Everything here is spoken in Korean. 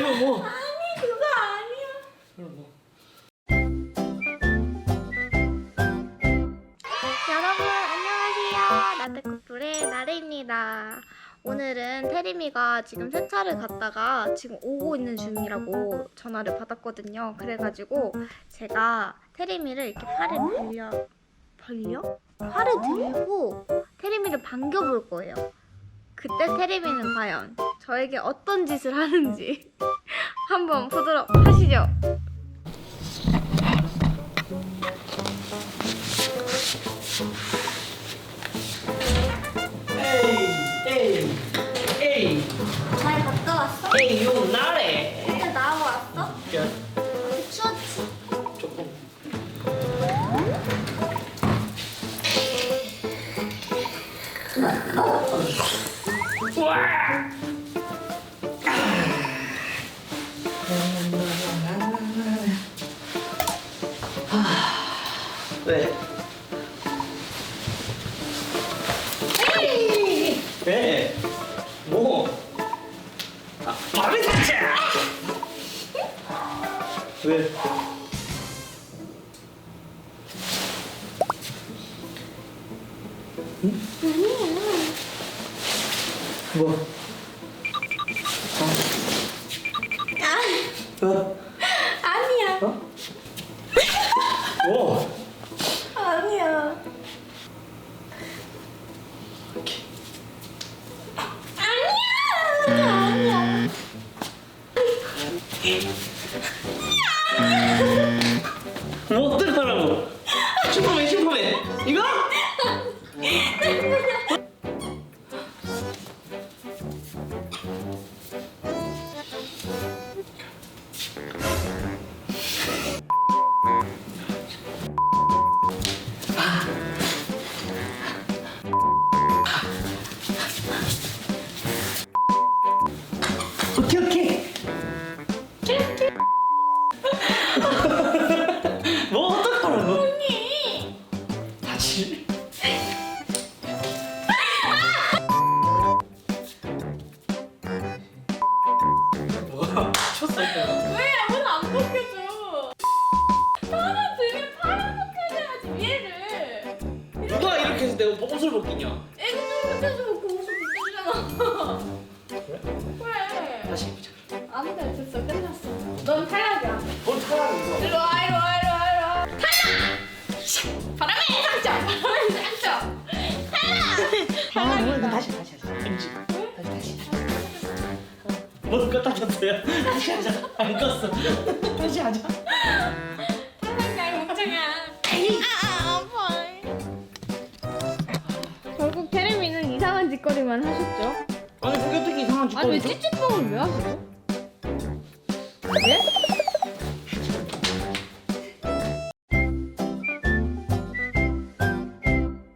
뭐? 아니 그거 아니야. 뭐? 여러분 안녕하세요. 나들국불의 나래입니다. 오늘은 태림이가 지금 세차를 갔다가 지금 오고 있는 중이라고 전화를 받았거든요. 그래가지고 제가 태림이를 이렇게 팔을 벌려 벌려? 팔을 들고 태림이를 반겨볼 거예요. 그때 태림이는 과연 저에게 어떤 짓을 하는지 한번 보도록 하시죠. 에이, 에이, 에이, 잘 갔다 왔어? 에이, 요 나래. 이제 나하고 왔어? 야, 추웠지? 조금. 와! 왜? 왜? 뭐? 아, 밤에 잤자! 왜? 뭐? 아, 어야. 어? 뭐? 아니야. 아니야. 아니야. 뭐 어떡하라고? 슈퍼맨 슈퍼맨 이거? 옷을 벗기냐 애기들 혼자서 먹고 옷을 벗겨주잖아. 그래? 그래. 다시 입자 아무 데나 됐어 끝났어. 넌 탈락이야. 뭔 차라리 이거 일로 와 일로 와 일로 와 일로 와. 탈락. 바람의 상처. 바람의 상처. 탈락. 탈락이다. 다시 다시 다시 엔지 다시 다시 뭘 껐다 켰어요 다시 하자 안 껐어 다시 하자 짓거리만 하셨죠? 아니 그게 어떻게 이상한 아니 왜? 찌찌뽕을 왜 하시죠? 예?